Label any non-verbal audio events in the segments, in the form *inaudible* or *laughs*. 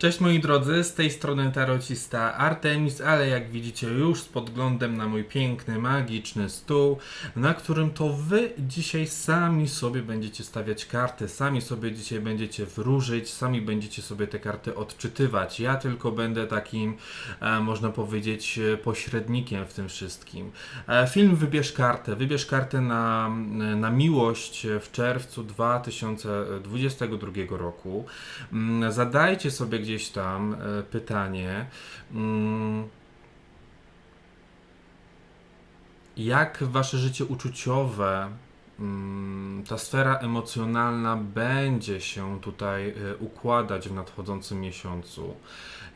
Cześć moi drodzy, z tej strony tarocista Artemis, ale jak widzicie już z podglądem na mój piękny, magiczny stół, na którym to wy dzisiaj sami sobie będziecie stawiać karty, sami sobie dzisiaj będziecie wróżyć, sami będziecie sobie te karty odczytywać. Ja tylko będę takim, e, można powiedzieć, e, pośrednikiem w tym wszystkim. E, film Wybierz kartę. Wybierz kartę na, na miłość w czerwcu 2022 roku. Mm, Zadajcie sobie gdzieś gdzieś tam e, pytanie. Mm. Jak wasze życie uczuciowe ta sfera emocjonalna będzie się tutaj e, układać w nadchodzącym miesiącu?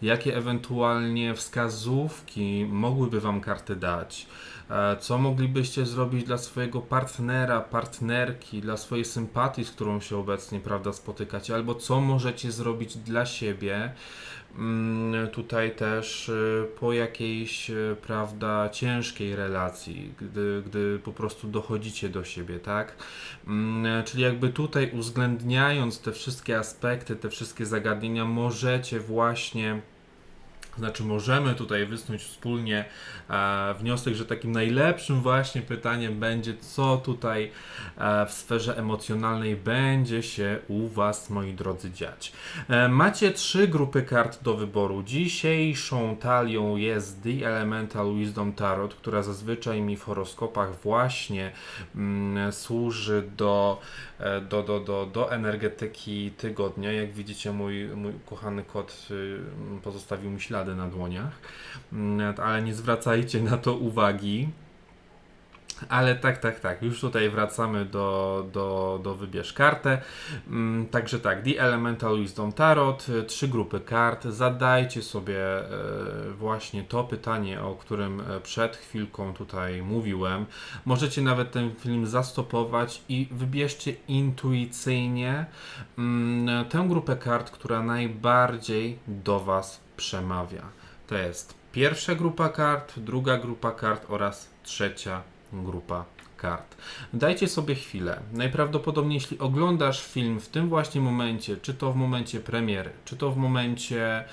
Jakie ewentualnie wskazówki mogłyby wam karty dać? E, Co moglibyście zrobić dla swojego partnera, partnerki, dla swojej sympatii, z którą się obecnie, prawda, spotykacie, albo co możecie zrobić dla siebie, mm, tutaj też y, po jakiejś, y, prawda, ciężkiej relacji, gdy, gdy po prostu dochodzicie do siebie, tak? Mm, Czyli jakby tutaj uwzględniając te wszystkie aspekty, te wszystkie zagadnienia, możecie właśnie znaczy, możemy tutaj wysnuć wspólnie e, wniosek, że takim najlepszym właśnie pytaniem będzie, co tutaj e, w sferze emocjonalnej będzie się u Was, moi drodzy, dziać. E, macie trzy grupy kart do wyboru. Dzisiejszą talią jest The Elemental Wisdom Tarot, która zazwyczaj mi w horoskopach właśnie mm, służy do, e, do, do, do, do energetyki tygodnia. Jak widzicie, mój, mój kochany kot y, pozostawił mi ślady na dłoniach, Mm, ale nie zwracajcie na to uwagi. Ale tak, tak, tak. Już tutaj wracamy do, do, do wybierz kartę. Mm, Także tak, The Elemental Wisdom Tarot, y, trzy grupy kart. Zadajcie sobie e, właśnie to pytanie, o którym e, przed chwilką tutaj mówiłem. Możecie nawet ten film zastopować i wybierzcie intuicyjnie mm, tę grupę kart, która najbardziej do Was przemawia. To jest pierwsza grupa kart, druga grupa kart oraz trzecia grupa kart. Dajcie sobie chwilę. Najprawdopodobniej, jeśli oglądasz film w tym właśnie momencie, czy to w momencie premiery, czy to w momencie,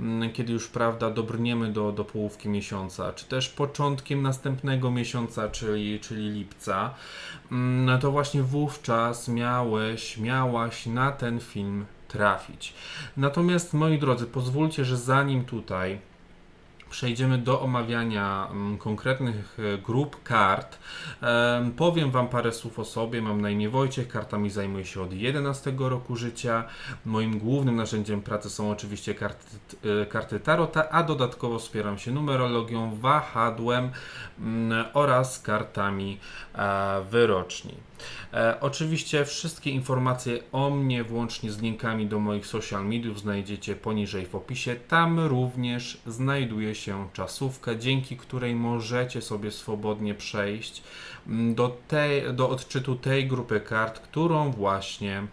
mm, kiedy już prawda, dobrniemy do, do połówki miesiąca, czy też początkiem następnego miesiąca, czyli, czyli lipca, mm, to właśnie wówczas miałeś, miałaś na ten film trafić. Natomiast, moi drodzy, pozwólcie, że zanim tutaj przejdziemy do omawiania mm, konkretnych e, grup kart. Em, Powiem Wam parę słów o sobie. Mam na imię Wojciech, kartami zajmuję się od 11 roku życia. Moim głównym narzędziem pracy są oczywiście karty, e, karty Tarota, a dodatkowo wspieram się numerologią, wahadłem mm, oraz kartami e, wyroczni. Oczywiście wszystkie informacje o mnie, włącznie z linkami do moich social mediów, znajdziecie poniżej w opisie. Tam również znajduje się czasówka, dzięki której możecie sobie swobodnie przejść mm, do, tej, do odczytu tej grupy kart, którą właśnie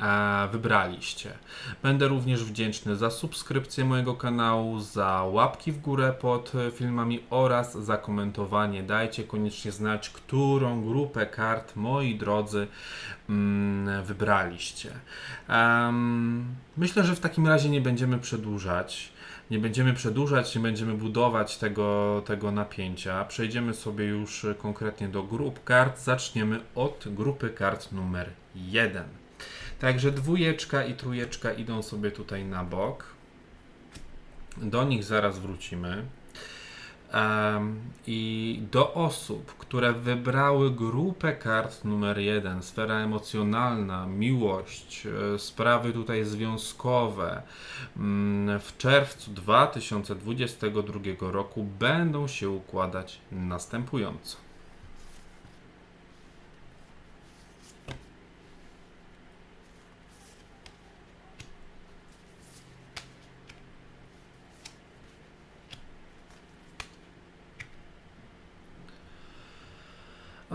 e, wybraliście. Będę również wdzięczny za subskrypcję mojego kanału, za łapki w górę pod filmami oraz za komentowanie. Dajcie koniecznie znać, którą grupę kart, moi drodzy, mm, wybraliście. Myślę, że w takim razie nie będziemy przedłużać. Nie będziemy przedłużać, nie będziemy budować tego, tego napięcia. Przejdziemy sobie już e, konkretnie do grup kart. Zaczniemy od grupy kart numer 1. Także dwójeczka i trójeczka idą sobie tutaj na bok. Do nich zaraz wrócimy. I do osób, które wybrały grupę kart numer jeden, sfera emocjonalna, miłość, e, sprawy tutaj związkowe, mm, w czerwcu 2022 roku będą się układać następująco.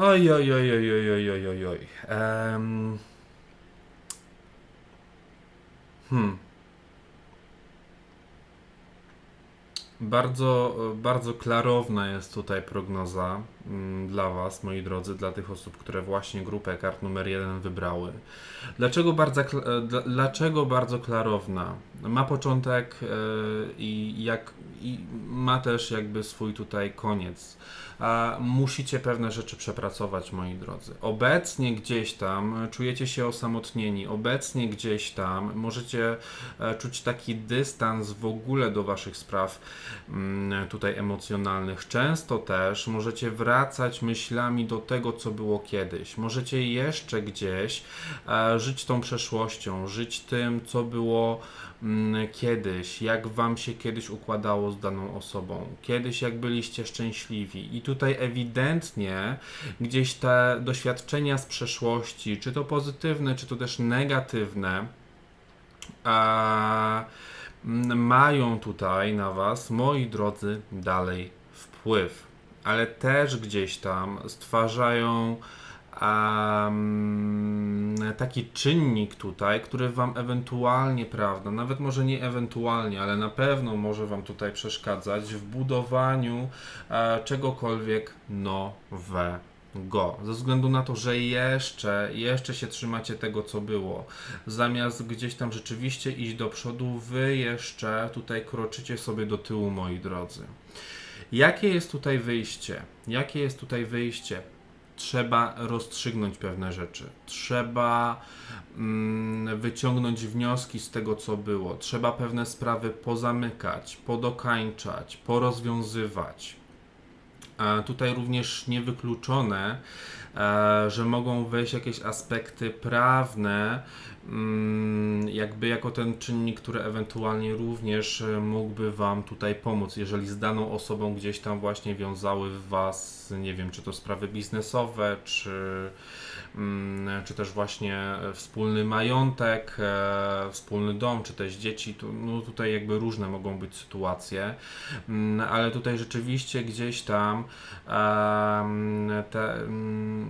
Oj, oj, oj, oj, oj, oj, oj, oj, oj. Em, Hmm. Bardzo, bardzo klarowna jest tutaj prognoza mm, dla Was, moi drodzy, dla tych osób, które właśnie grupę kart numer jeden wybrały. Dlaczego bardzo, e, dla- dlaczego bardzo klarowna? Ma początek e, i, jak, i ma też jakby swój tutaj koniec. A musicie pewne rzeczy przepracować, moi drodzy. Obecnie gdzieś tam czujecie się osamotnieni, obecnie gdzieś tam możecie e, czuć taki dystans w ogóle do Waszych spraw mm, tutaj emocjonalnych. Często też możecie wracać myślami do tego, co było kiedyś. Możecie jeszcze gdzieś e, żyć tą przeszłością, żyć tym, co było mm, kiedyś, jak Wam się kiedyś układało z daną osobą, kiedyś jak byliście szczęśliwi. I tutaj ewidentnie gdzieś te doświadczenia z przeszłości, czy to pozytywne, czy to też negatywne, a, mają tutaj na Was, moi drodzy, dalej wpływ, ale też gdzieś tam stwarzają taki czynnik tutaj, który Wam ewentualnie, prawda, nawet może nie ewentualnie, ale na pewno może Wam tutaj przeszkadzać w budowaniu e, czegokolwiek nowego. Ze względu na to, że jeszcze, jeszcze się trzymacie tego, co było. Zamiast gdzieś tam rzeczywiście iść do przodu, wy jeszcze tutaj kroczycie sobie do tyłu, moi drodzy. Jakie jest tutaj wyjście? Jakie jest tutaj wyjście? Trzeba rozstrzygnąć pewne rzeczy. Trzeba mm, wyciągnąć wnioski z tego, co było. Trzeba pewne sprawy pozamykać, podokańczać, porozwiązywać. Tutaj również niewykluczone, e, że mogą wejść jakieś aspekty prawne, jakby jako ten czynnik, który ewentualnie również e, mógłby Wam tutaj pomóc, jeżeli z daną osobą gdzieś tam właśnie wiązały Was, nie wiem, czy to sprawy biznesowe, czy, mm, czy też właśnie e, wspólny majątek, e, wspólny dom, czy też dzieci, no tutaj jakby różne mogą być sytuacje, Mm, ale tutaj rzeczywiście gdzieś tam te mm,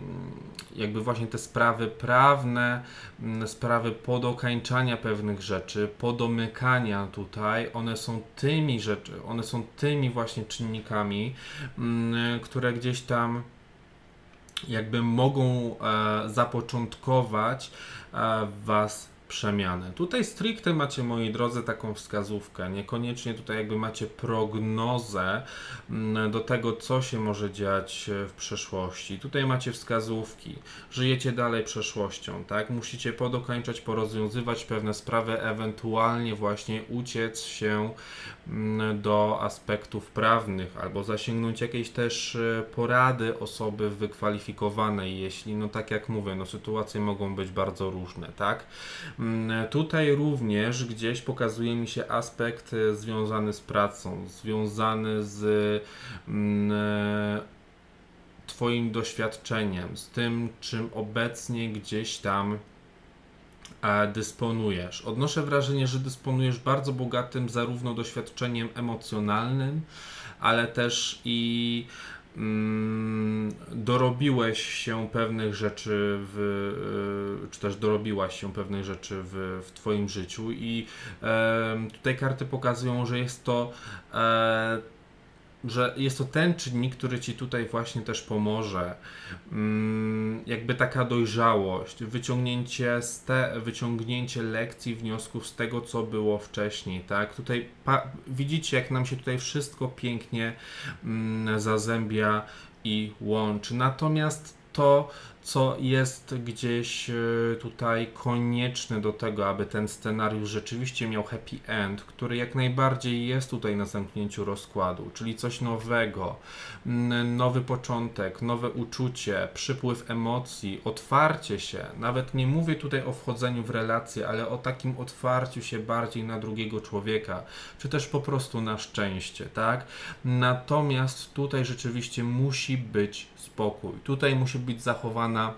jakby właśnie te sprawy prawne, mm, sprawy podokańczania pewnych rzeczy, podomykania tutaj, one są tymi rzeczy, one są tymi właśnie czynnikami, mm, które gdzieś tam jakby mogą e, zapoczątkować e, Was przemianę. Tutaj stricte macie, moi drodzy, taką wskazówkę. Niekoniecznie tutaj jakby macie prognozę mm, do tego, co się może dziać e, w przeszłości. Tutaj macie wskazówki. Żyjecie dalej przeszłością, tak? Musicie podokończać, porozwiązywać pewne sprawy, ewentualnie właśnie uciec się mm, do aspektów prawnych albo zasięgnąć jakiejś też e, porady osoby wykwalifikowanej, jeśli, no tak jak mówię, no sytuacje mogą być bardzo różne, tak? Mm, Tutaj również gdzieś pokazuje mi się aspekt e, związany z pracą, związany z mm, e, Twoim doświadczeniem, z tym, czym obecnie gdzieś tam e, dysponujesz. Odnoszę wrażenie, że dysponujesz bardzo bogatym zarówno doświadczeniem emocjonalnym, ale też i dorobiłeś się pewnych rzeczy w, y, czy też dorobiłaś się pewnych rzeczy w, w Twoim życiu i tutaj karty pokazują, że jest to e, że jest to ten czynnik, który ci tutaj właśnie też pomoże. Mm, jakby taka dojrzałość, wyciągnięcie, z te, wyciągnięcie lekcji, wniosków z tego, co było wcześniej, tak? Tutaj widzicie, jak nam się tutaj wszystko pięknie mm, zazębia i łączy. Natomiast to, co jest gdzieś e, tutaj konieczne do tego, aby ten scenariusz rzeczywiście miał happy end, który jak najbardziej jest tutaj na zamknięciu rozkładu, czyli coś nowego, nowy początek, nowe uczucie, przypływ emocji, otwarcie się. Nawet nie mówię tutaj o wchodzeniu w relacje, ale o takim otwarciu się bardziej na drugiego człowieka, czy też po prostu na szczęście, tak? Natomiast tutaj rzeczywiście musi być spokój. Tutaj musi być zachowana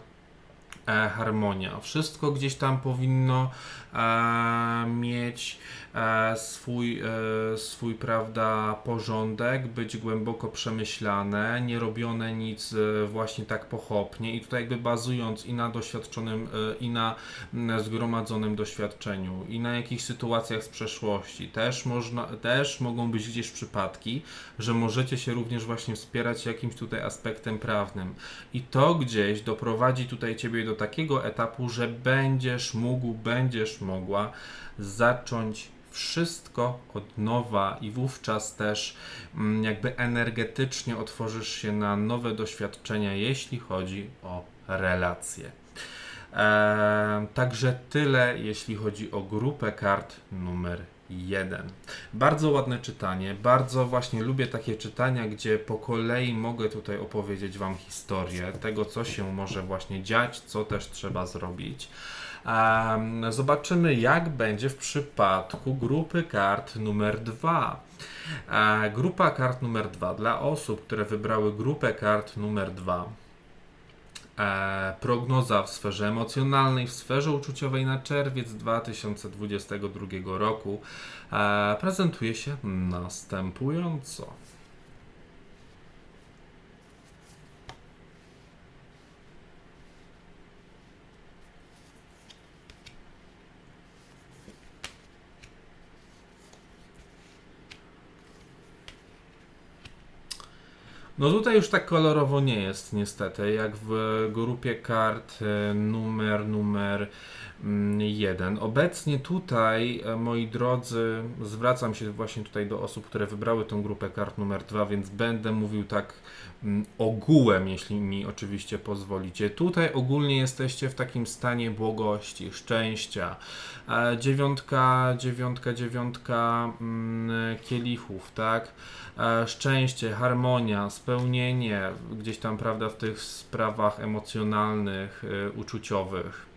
harmonia. Wszystko gdzieś tam powinno e, mieć e, swój, e, swój, prawda, porządek, być głęboko przemyślane, nie robione nic właśnie tak pochopnie i tutaj jakby bazując i na doświadczonym, i na zgromadzonym doświadczeniu, i na jakichś sytuacjach z przeszłości. Też, można, też mogą być gdzieś przypadki, że możecie się również właśnie wspierać jakimś tutaj aspektem prawnym. I to gdzieś doprowadzi tutaj Ciebie do takiego etapu, że będziesz mógł, będziesz mogła zacząć wszystko od nowa i wówczas też mm, jakby energetycznie otworzysz się na nowe doświadczenia, jeśli chodzi o relacje. Eee, także tyle, jeśli chodzi o grupę kart numer 1. Bardzo ładne czytanie. Bardzo właśnie lubię takie czytania, gdzie po kolei mogę tutaj opowiedzieć Wam historię tego, co się może właśnie dziać, co też trzeba zrobić. Zobaczymy, jak będzie w przypadku grupy kart numer 2. E, grupa kart numer 2 dla osób, które wybrały grupę kart numer 2 e, prognoza w sferze emocjonalnej, w sferze uczuciowej na czerwiec 2022 roku e, prezentuje się następująco. No tutaj już tak kolorowo nie jest niestety, jak w grupie kart e, numer numer 1. Obecnie tutaj, e, moi drodzy, zwracam się właśnie tutaj do osób, które wybrały tą grupę kart numer 2, więc będę mówił tak mm, ogółem, jeśli mi oczywiście pozwolicie. Tutaj ogólnie jesteście w takim stanie błogości, szczęścia. E, Dziewiątka, dziewiątka, dziewiątka mm, kielichów, tak? E, Szczęście, harmonia, spełnienie gdzieś tam, prawda, w tych sprawach emocjonalnych, uczuciowych.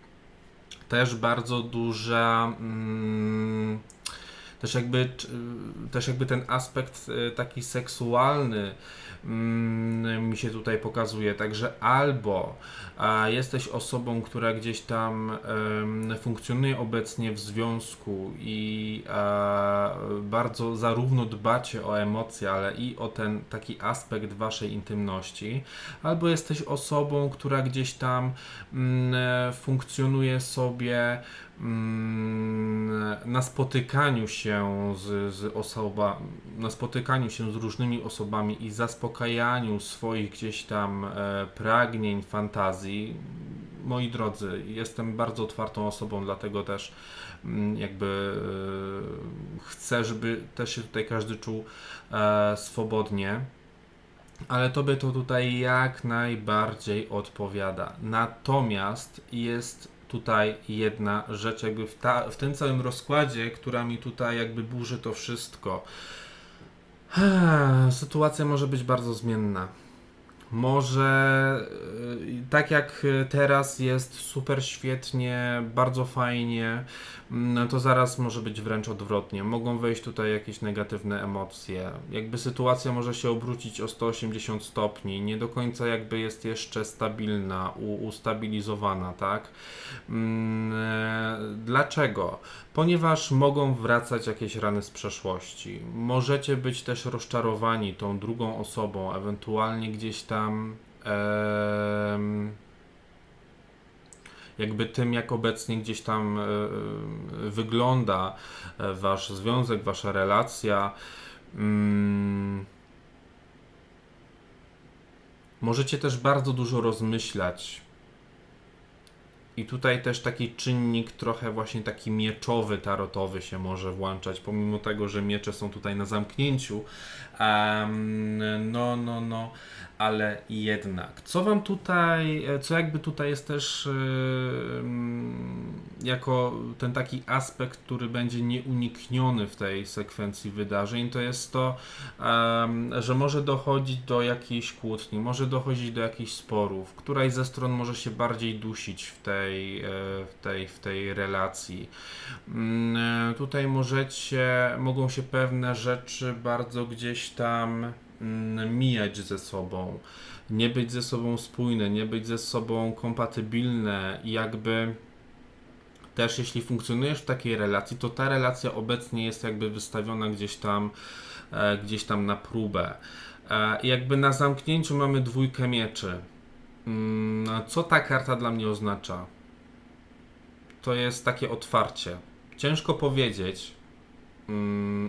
Też bardzo duża. Mm, też jakby, też jakby ten aspekt e, taki seksualny mm, mi się tutaj pokazuje. Także albo jesteś osobą, która gdzieś tam funkcjonuje obecnie w związku i bardzo zarówno dbacie o emocje, ale i o ten taki aspekt waszej intymności, albo jesteś osobą, która gdzieś tam mm, e, funkcjonuje sobie na spotykaniu się z, z osobami, na spotykaniu się z różnymi osobami i zaspokajaniu swoich gdzieś tam e, pragnień, fantazji. Moi drodzy, jestem bardzo otwartą osobą, dlatego też mm, jakby e, chcę, żeby też się tutaj każdy czuł e, swobodnie. Ale tobie to tutaj jak najbardziej odpowiada. Natomiast jest tutaj jedna rzecz, jakby w, ta, w tym całym rozkładzie, która mi tutaj jakby burzy to wszystko. Sytuacja może być bardzo zmienna. Może y, tak jak teraz jest super świetnie, bardzo fajnie, mm, to zaraz może być wręcz odwrotnie. Mogą wejść tutaj jakieś negatywne emocje. Jakby sytuacja może się obrócić o 180 stopni, nie do końca jakby jest jeszcze stabilna, ustabilizowana, tak? Mm, e, Dlaczego? Ponieważ mogą wracać jakieś rany z przeszłości. Możecie być też rozczarowani tą drugą osobą, ewentualnie gdzieś tam em, jakby tym, jak obecnie gdzieś tam e, e, wygląda e, wasz związek, wasza relacja. Mm. Możecie też bardzo dużo rozmyślać. I tutaj też taki czynnik trochę właśnie taki mieczowy, tarotowy się może włączać, pomimo tego, że miecze są tutaj na zamknięciu. Em, no, no, no, ale jednak. Co wam tutaj, e, co jakby tutaj jest też em, jako ten taki aspekt, który będzie nieunikniony w tej sekwencji wydarzeń, to jest to, em, że może dochodzić do jakiejś kłótni, może dochodzić do jakichś sporów. Któraś ze stron może się bardziej dusić w tej, e, w tej, w tej relacji. E, Tutaj możecie, mogą się pewne rzeczy bardzo gdzieś tam mijać ze sobą, nie być ze sobą spójne, nie być ze sobą kompatybilne jakby też jeśli funkcjonujesz w takiej relacji, to ta relacja obecnie jest jakby wystawiona gdzieś tam, e, gdzieś tam na próbę. E, jakby na zamknięciu mamy dwójkę mieczy. Mm, co ta karta dla mnie oznacza? To jest takie otwarcie. Ciężko powiedzieć, mm,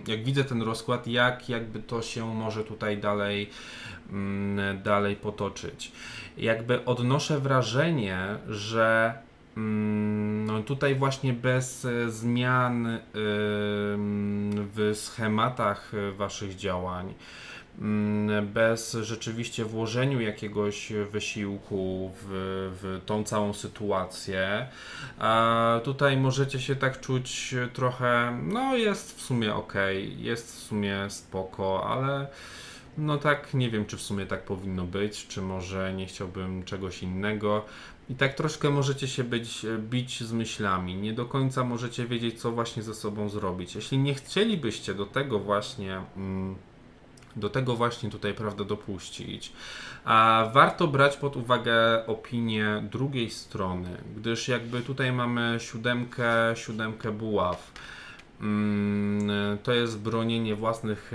jak widzę ten rozkład, jak jakby to się może tutaj dalej, mm, dalej potoczyć. Jakby odnoszę wrażenie, że mm, no tutaj właśnie bez e, zmian w schematach e, waszych działań, mm, bez rzeczywiście włożeniu jakiegoś wysiłku w, w tą całą sytuację, a tutaj możecie się tak czuć trochę, no jest w sumie ok, jest w sumie spoko, ale no tak, nie wiem, czy w sumie tak powinno być, czy może nie chciałbym czegoś innego. I tak troszkę możecie się być, bić z myślami. Nie do końca możecie wiedzieć, co właśnie ze sobą zrobić. Jeśli nie chcielibyście do tego właśnie. Mm, do tego właśnie tutaj, prawda, dopuścić. A warto brać pod uwagę opinię drugiej strony, gdyż jakby tutaj mamy siódemkę, siódemkę buław. Mm, To jest bronienie własnych,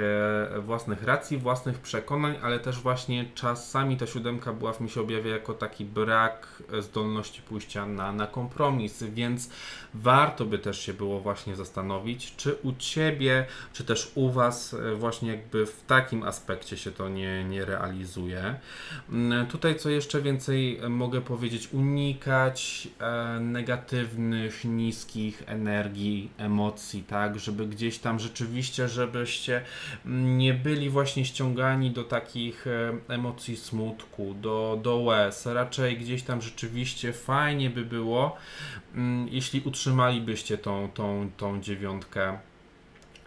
e, własnych racji, własnych przekonań, ale też właśnie czasami ta siódemka buław mi się objawia jako taki brak zdolności pójścia na, na kompromis, więc warto by też się było właśnie zastanowić, czy u Ciebie, czy też u Was e, właśnie jakby w takim aspekcie się to nie, nie realizuje. Mm, Tutaj co jeszcze więcej e, mogę powiedzieć, unikać e, negatywnych, niskich energii, emocji, tak, żeby gdzieś tam rzeczywiście, żebyście nie byli właśnie ściągani do takich e, emocji smutku, do, do łez. Raczej gdzieś tam rzeczywiście fajnie by było, mm, jeśli utrzymalibyście tą, tą, tą dziewiątkę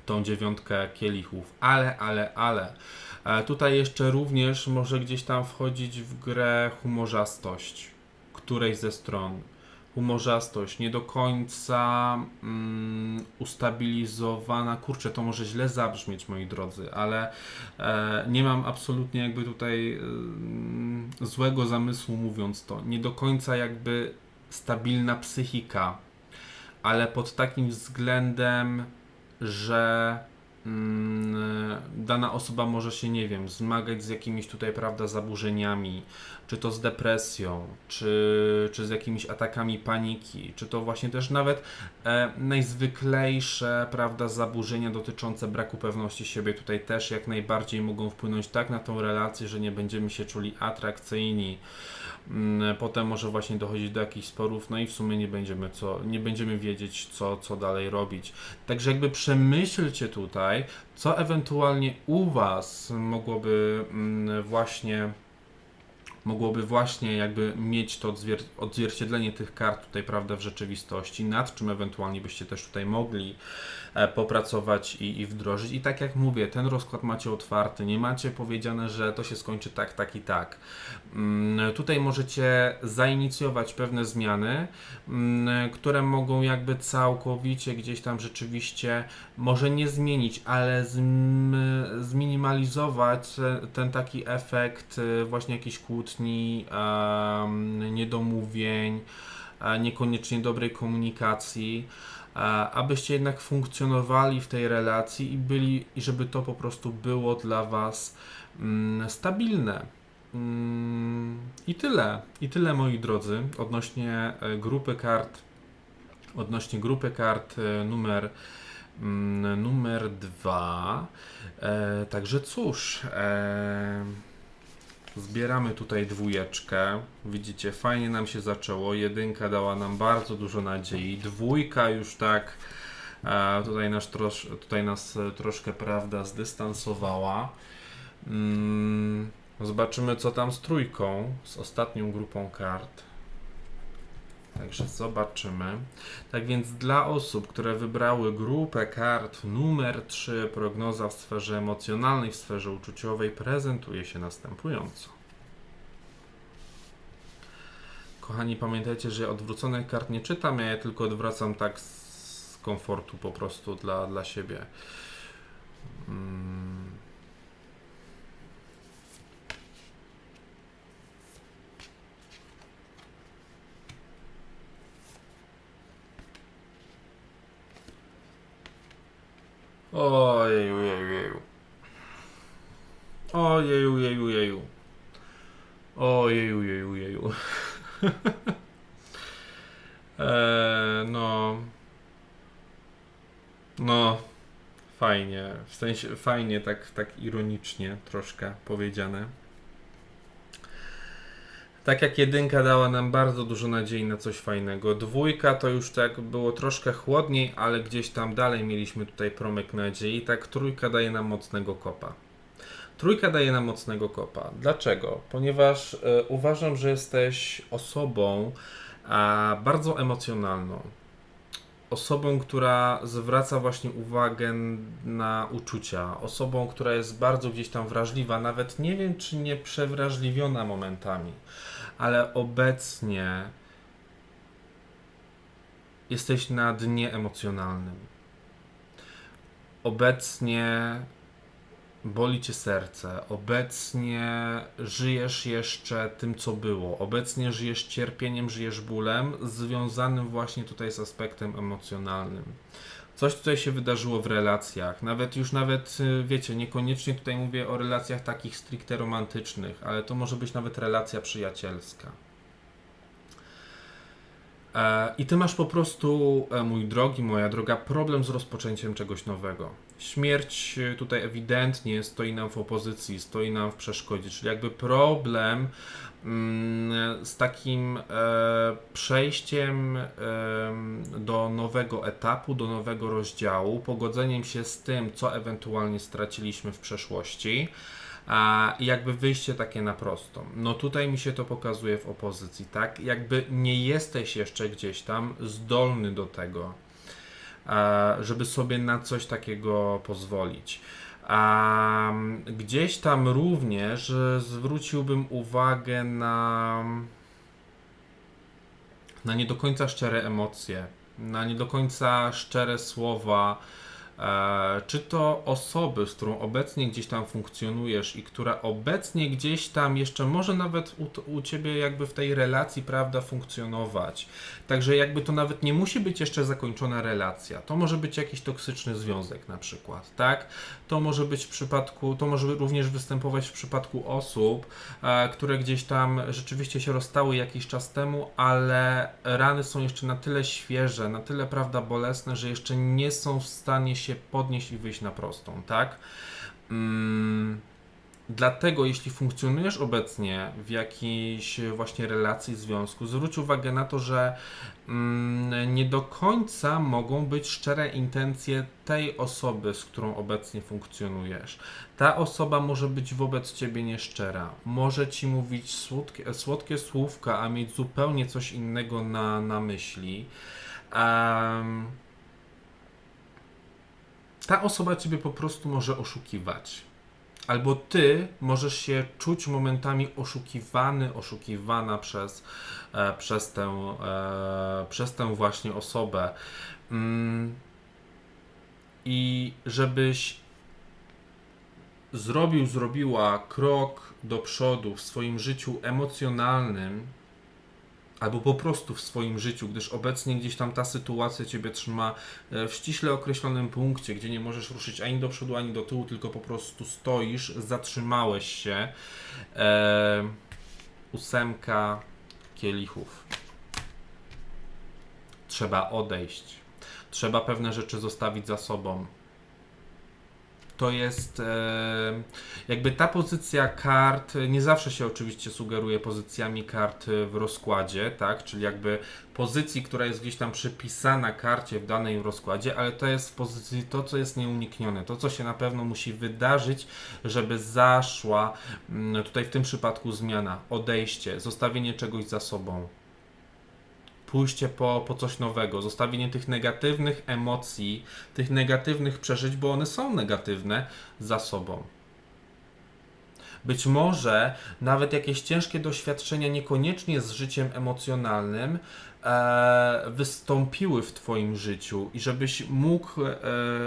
tą dziewiątkę kielichów, ale, ale, ale e, tutaj jeszcze również może gdzieś tam wchodzić w grę humorzastość którejś ze stron. Humorzastość, nie do końca mm, ustabilizowana. Kurczę, to może źle zabrzmieć, moi drodzy, ale e, nie mam absolutnie jakby tutaj mm, złego zamysłu mówiąc to. Nie do końca jakby stabilna psychika, ale pod takim względem, że dana osoba może się, nie wiem, zmagać z jakimiś tutaj, prawda, zaburzeniami, czy to z depresją, czy, czy z jakimiś atakami paniki, czy to właśnie też nawet e, najzwyklejsze, prawda, zaburzenia dotyczące braku pewności siebie tutaj też jak najbardziej mogą wpłynąć tak na tą relację, że nie będziemy się czuli atrakcyjni. Mm, Potem może właśnie dochodzić do jakichś sporów, no i w sumie nie będziemy, co, nie będziemy wiedzieć, co, co dalej robić. Także jakby przemyślcie tutaj, co ewentualnie u Was mogłoby mm, właśnie mogłoby właśnie jakby mieć to odzwier- odzwierciedlenie tych kart tutaj, prawda, w rzeczywistości, nad czym ewentualnie byście też tutaj mogli e, popracować i, i wdrożyć. I tak jak mówię, ten rozkład macie otwarty, nie macie powiedziane, że to się skończy tak, tak i tak. Mm, Tutaj możecie zainicjować pewne zmiany, mm, które mogą jakby całkowicie gdzieś tam rzeczywiście, może nie zmienić, ale zm, zminimalizować e, ten taki efekt e, właśnie jakichś kłótni, em, niedomówień, e, niekoniecznie dobrej komunikacji, e, abyście jednak funkcjonowali w tej relacji i byli, i żeby to po prostu było dla Was mm, stabilne. Mm, I tyle. I tyle, moi drodzy, odnośnie e, grupy kart, odnośnie grupy kart numer, mm, numer dwa. E, także cóż, e, zbieramy tutaj dwójeczkę. Widzicie, fajnie nam się zaczęło. Jedynka dała nam bardzo dużo nadziei. Dwójka już tak e, tutaj, nas trosz, tutaj nas e, troszkę, prawda, zdystansowała. Mm, Zobaczymy, co tam z trójką, z ostatnią grupą kart. Także zobaczymy. Tak więc dla osób, które wybrały grupę kart numer 3, prognoza w sferze emocjonalnej, w sferze uczuciowej, prezentuje się następująco. Kochani, pamiętajcie, że odwróconych kart nie czytam, ja je tylko odwracam tak z komfortu po prostu dla, dla siebie. Mm. Ojeju, jeju, jeju. Ojeju, jeju, jeju. Ojeju, jeju, jeju. eee, *laughs* no. No. Fajnie. W sensie fajnie, tak, tak ironicznie troszkę powiedziane. Tak jak jedynka dała nam bardzo dużo nadziei na coś fajnego. Dwójka to już tak było troszkę chłodniej, ale gdzieś tam dalej mieliśmy tutaj promyk nadziei. Tak trójka daje nam mocnego kopa. Trójka daje nam mocnego kopa. Dlaczego? Ponieważ e, uważam, że jesteś osobą a, bardzo emocjonalną. Osobą, która zwraca właśnie uwagę na uczucia. Osobą, która jest bardzo gdzieś tam wrażliwa. Nawet nie wiem, czy nie przewrażliwiona momentami, ale obecnie jesteś na dnie emocjonalnym. Obecnie boli cię serce, obecnie żyjesz jeszcze tym, co było, obecnie żyjesz cierpieniem, żyjesz bólem, związanym właśnie tutaj z aspektem emocjonalnym. Coś tutaj się wydarzyło w relacjach, nawet już nawet, y, wiecie, niekoniecznie tutaj mówię o relacjach takich stricte romantycznych, ale to może być nawet relacja przyjacielska. E, I ty masz po prostu, e, mój drogi, moja droga, problem z rozpoczęciem czegoś nowego. Śmierć e, tutaj ewidentnie stoi nam w opozycji, stoi nam w przeszkodzie, czyli jakby problem z takim e, przejściem e, do nowego etapu, do nowego rozdziału, pogodzeniem się z tym, co ewentualnie straciliśmy w przeszłości a jakby wyjście takie na prostą. No tutaj mi się to pokazuje w opozycji, tak? Jakby nie jesteś jeszcze gdzieś tam zdolny do tego, a, żeby sobie na coś takiego pozwolić. A gdzieś tam również zwróciłbym uwagę na na nie do końca szczere emocje, na nie do końca szczere słowa, E, czy to osoby, z którą obecnie gdzieś tam funkcjonujesz i która obecnie gdzieś tam jeszcze może nawet u, u ciebie jakby w tej relacji, prawda, funkcjonować. Także jakby to nawet nie musi być jeszcze zakończona relacja. To może być jakiś toksyczny związek na przykład, tak? To może być w przypadku, to może również występować w przypadku osób, e, które gdzieś tam rzeczywiście się rozstały jakiś czas temu, ale rany są jeszcze na tyle świeże, na tyle, prawda, bolesne, że jeszcze nie są w stanie się podnieść i wyjść na prostą, tak? Mm, dlatego, jeśli funkcjonujesz obecnie w jakiejś właśnie relacji, związku, zwróć uwagę na to, że mm, nie do końca mogą być szczere intencje tej osoby, z którą obecnie funkcjonujesz. Ta osoba może być wobec ciebie nieszczera, może ci mówić słodkie, słodkie słówka, a mieć zupełnie coś innego na, na myśli. Um, ta osoba ciebie po prostu może oszukiwać. Albo ty możesz się czuć momentami oszukiwany, oszukiwana przez, e, przez, tę, e, przez tę właśnie osobę. Mm. I żebyś zrobił, zrobiła krok do przodu w swoim życiu emocjonalnym, albo po prostu w swoim życiu, gdyż obecnie gdzieś tam ta sytuacja Ciebie trzyma e, w ściśle określonym punkcie, gdzie nie możesz ruszyć ani do przodu, ani do tyłu, tylko po prostu stoisz, zatrzymałeś się. E, ósemka kielichów. Trzeba odejść. Trzeba pewne rzeczy zostawić za sobą to jest jakby ta pozycja kart, nie zawsze się oczywiście sugeruje pozycjami kart w rozkładzie, tak, czyli jakby pozycji, która jest gdzieś tam przypisana karcie w danej rozkładzie, ale to jest w pozycji to, co jest nieuniknione, to, co się na pewno musi wydarzyć, żeby zaszła mm, tutaj w tym przypadku zmiana, odejście, zostawienie czegoś za sobą pójście po, po coś nowego, zostawienie tych negatywnych emocji, tych negatywnych przeżyć, bo one są negatywne, za sobą. Być może nawet jakieś ciężkie doświadczenia, niekoniecznie z życiem emocjonalnym, e, wystąpiły w Twoim życiu i żebyś mógł e,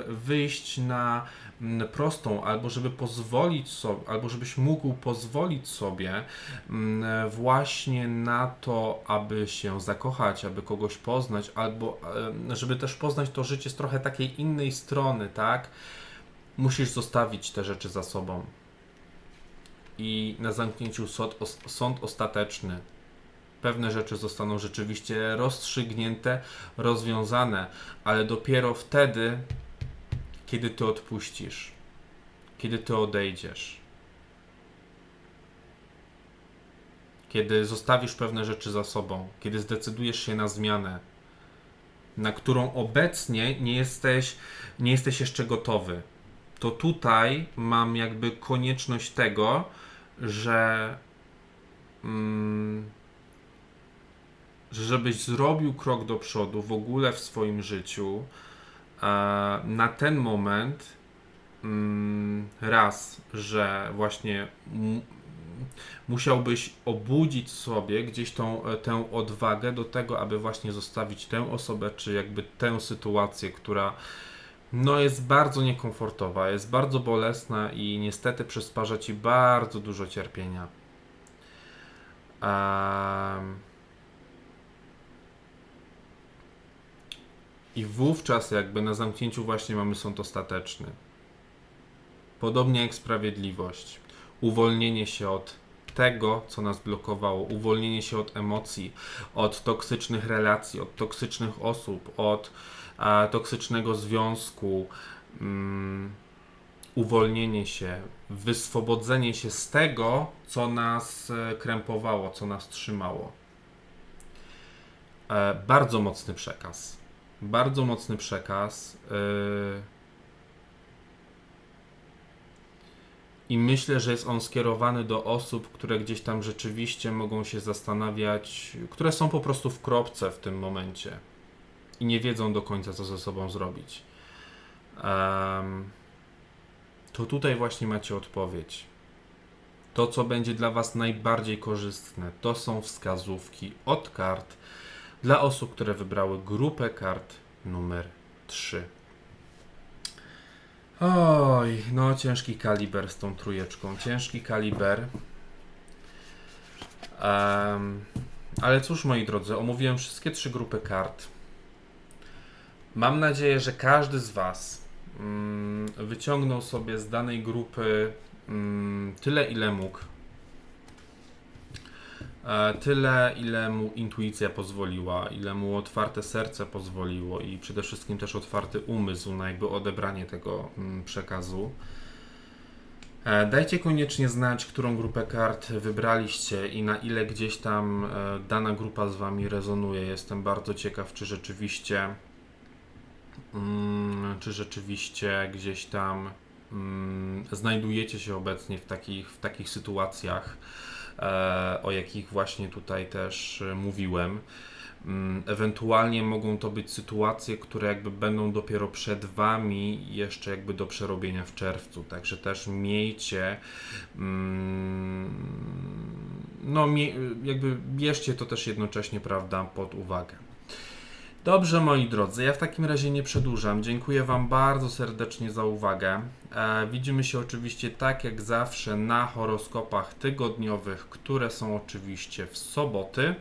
wyjść na prostą, albo żeby pozwolić sobie, albo żebyś mógł pozwolić sobie mm, właśnie na to, aby się zakochać, aby kogoś poznać, albo żeby też poznać to życie z trochę takiej innej strony, tak? Musisz zostawić te rzeczy za sobą. i na zamknięciu sąd, sąd ostateczny. Pewne rzeczy zostaną rzeczywiście rozstrzygnięte, rozwiązane, ale dopiero wtedy, kiedy ty odpuścisz, kiedy ty odejdziesz, kiedy zostawisz pewne rzeczy za sobą, kiedy zdecydujesz się na zmianę, na którą obecnie nie jesteś, nie jesteś jeszcze gotowy, to tutaj mam jakby konieczność tego, że mm, że żebyś zrobił krok do przodu w ogóle w swoim życiu, na ten moment mm, raz, że właśnie musiałbyś obudzić sobie gdzieś tą, e, tę odwagę do tego, aby właśnie zostawić tę osobę, czy jakby tę sytuację, która no jest bardzo niekomfortowa, jest bardzo bolesna i niestety przysparza ci bardzo dużo cierpienia. Em, I wówczas jakby na zamknięciu właśnie mamy sąd ostateczny. Podobnie jak sprawiedliwość. Uwolnienie się od tego, co nas blokowało, uwolnienie się od emocji, od toksycznych relacji, od toksycznych osób, od e, toksycznego związku, mm, uwolnienie się, wyswobodzenie się z tego, co nas e, krępowało, co nas trzymało. E, bardzo mocny przekaz. Bardzo mocny przekaz. Yy... I myślę, że jest on skierowany do osób, które gdzieś tam rzeczywiście mogą się zastanawiać, które są po prostu w kropce w tym momencie i nie wiedzą do końca, co ze sobą zrobić. To tutaj właśnie macie odpowiedź. To, co będzie dla Was najbardziej korzystne, to są wskazówki od kart dla osób, które wybrały grupę kart numer 3. Oj, no ciężki kaliber z tą trójeczką. Ciężki kaliber. Em, ale cóż, moi drodzy, omówiłem wszystkie trzy grupy kart. Mam nadzieję, że każdy z Was mm, wyciągnął sobie z danej grupy mm, tyle, ile mógł. E, Tyle, ile mu intuicja pozwoliła, ile mu otwarte serce pozwoliło i przede wszystkim też otwarty umysł na jakby odebranie tego mm, przekazu. E, Dajcie koniecznie znać, którą grupę kart wybraliście i na ile gdzieś tam e, dana grupa z Wami rezonuje. Jestem bardzo ciekaw, czy rzeczywiście, mm, czy rzeczywiście gdzieś tam mm, znajdujecie się obecnie w takich, w takich sytuacjach o jakich właśnie tutaj też e, mówiłem. Mm, Ewentualnie mogą to być sytuacje, które jakby będą dopiero przed Wami jeszcze jakby do przerobienia w czerwcu, także też miejcie mm, no jakby bierzcie to też jednocześnie, prawda, pod uwagę. Dobrze, moi drodzy, ja w takim razie nie przedłużam. Dziękuję Wam bardzo serdecznie za uwagę. E, widzimy się oczywiście tak jak zawsze na horoskopach tygodniowych, które są oczywiście w soboty.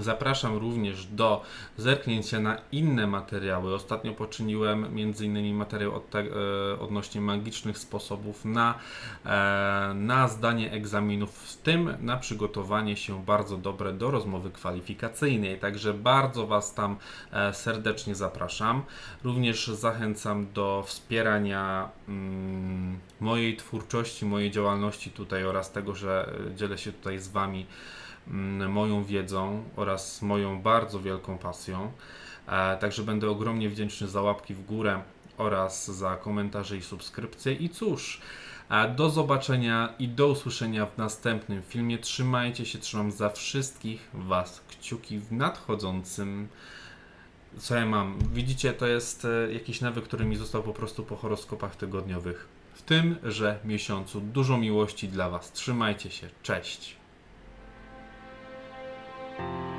Zapraszam również do zerknięcia na inne materiały. Ostatnio poczyniłem m.in. materiał od te, e, odnośnie magicznych sposobów na, e, na zdanie egzaminów, w tym na przygotowanie się bardzo dobre do rozmowy kwalifikacyjnej. Także bardzo Was tam e, serdecznie zapraszam. Również zachęcam do wspierania mm, mojej twórczości, mojej działalności tutaj oraz tego, że dzielę się tutaj z Wami moją wiedzą oraz moją bardzo wielką pasją. E, Także będę ogromnie wdzięczny za łapki w górę oraz za komentarze i subskrypcje. I cóż, e, do zobaczenia i do usłyszenia w następnym filmie. Trzymajcie się, trzymam za wszystkich Was kciuki w nadchodzącym. Co ja mam? Widzicie, to jest e, jakiś nawyk, który mi został po prostu po horoskopach tygodniowych. W tymże miesiącu dużo miłości dla Was. Trzymajcie się. Cześć. you